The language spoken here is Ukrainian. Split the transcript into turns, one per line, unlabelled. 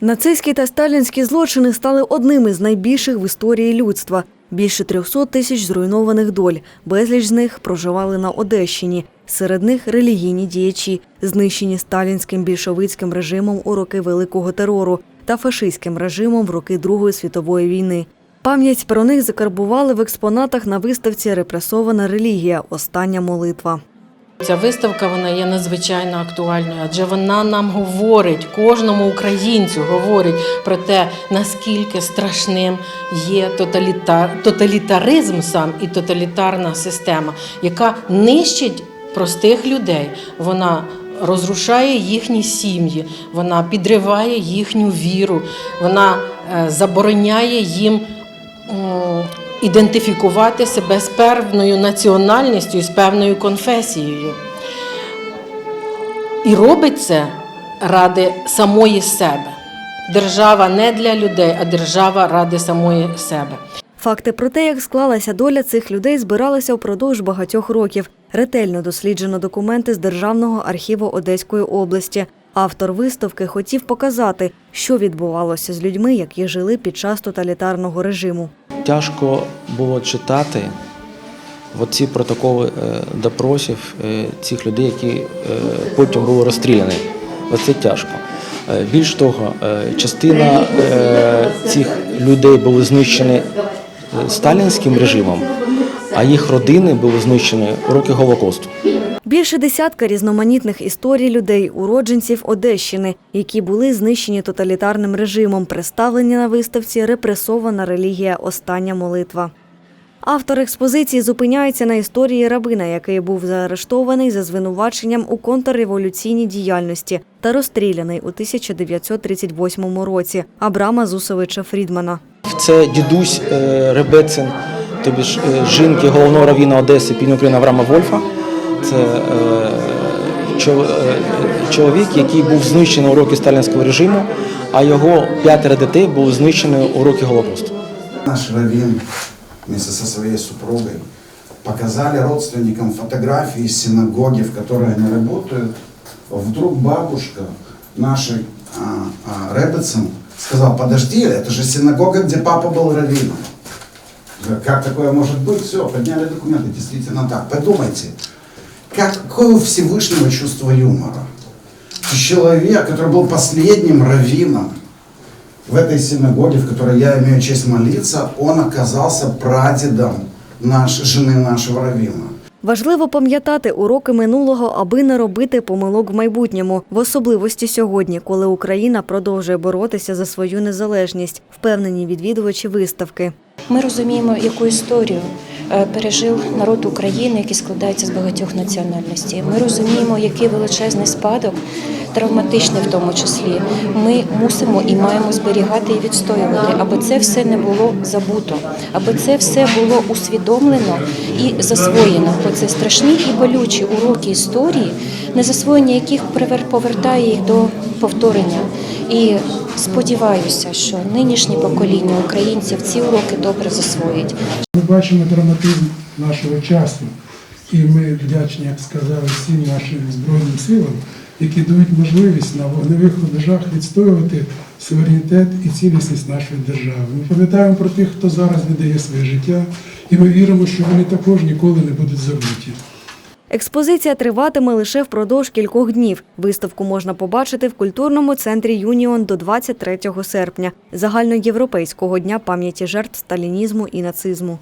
Нацистські та сталінські злочини стали одними з найбільших в історії людства. Більше 300 тисяч зруйнованих доль. Безліч з них проживали на Одещині. Серед них релігійні діячі, знищені сталінським більшовицьким режимом у роки Великого терору та фашистським режимом в роки Другої світової війни. Пам'ять про них закарбували в експонатах на виставці Репресована релігія. Остання молитва.
Ця виставка вона є надзвичайно актуальною, адже вона нам говорить, кожному українцю говорить про те, наскільки страшним є тоталітар, тоталітаризм сам і тоталітарна система, яка нищить простих людей. Вона розрушає їхні сім'ї, вона підриває їхню віру, вона е, забороняє їм ідентифікувати себе з певною національністю з певною конфесією. І робить це ради самої себе. Держава не для людей, а держава ради самої себе.
Факти про те, як склалася доля цих людей, збиралися впродовж багатьох років. Ретельно досліджено документи з Державного архіву Одеської області. Автор виставки хотів показати, що відбувалося з людьми, які жили під час тоталітарного режиму.
Тяжко було читати оці протоколи е, допросів е, цих людей, які е, потім були розстріляні. Оце тяжко. Більш того, частина цих людей були знищені сталінським режимом, а їх родини були знищені у роки Голокосту.
Більше десятка різноманітних історій людей, уродженців Одещини, які були знищені тоталітарним режимом, представлені на виставці Репресована релігія Остання молитва. Автор експозиції зупиняється на історії рабина, який був заарештований за звинуваченням у контрреволюційній діяльності та розстріляний у 1938 році Абрама Зусовича Фрідмана.
Це дідусь е, Ребецин, тобі ж е, жінки головного равіна Одеси півдня України Авраама Вольфа. Це е, чол- е, чоловік, який був знищений у роки сталінського режиму, а його п'ятеро дітей були знищені у роки Голокосту.
Наш раввин вместе со своей супругой показали родственникам фотографии из синагоги, в которой они работают. Вдруг бабушка нашей а, а, Ребетсон сказала, подожди, это же синагога, где папа был раввином. Я говорю, Как такое может быть? Все, подняли документы, действительно так. Подумайте, какое у Всевышнего чувство юмора. Человек, который был последним раввином, в этой синагоге, в которой я имею честь молиться, он оказался прадедом наш, жены нашего раввина.
Важливо пам'ятати уроки минулого, аби не робити помилок в майбутньому, в особливості сьогодні, коли Україна продовжує боротися за свою незалежність, впевнені відвідувачі виставки.
Ми розуміємо, яку історію е, пережив народ України, який складається з багатьох національностей. Ми розуміємо, який величезний спадок, травматичний в тому числі. Ми мусимо і маємо зберігати і відстоювати, аби це все не було забуто, аби це все було усвідомлено і засвоєно. Бо це страшні і болючі уроки історії, незасвоєння яких повертає їх до повторення. І сподіваюся, що нинішнє покоління українців ці уроки добре засвоїть.
Ми бачимо драматизм нашого часу, і ми вдячні, як сказали, всім нашим Збройним силам, які дають можливість на вогневих рубежах відстоювати суверенітет і цілісність нашої держави. Ми пам'ятаємо про тих, хто зараз віддає своє життя, і ми віримо, що вони також ніколи не будуть забуті.
Експозиція триватиме лише впродовж кількох днів. Виставку можна побачити в культурному центрі Юніон до 23 серпня, загальноєвропейського дня пам'яті жертв сталінізму і нацизму.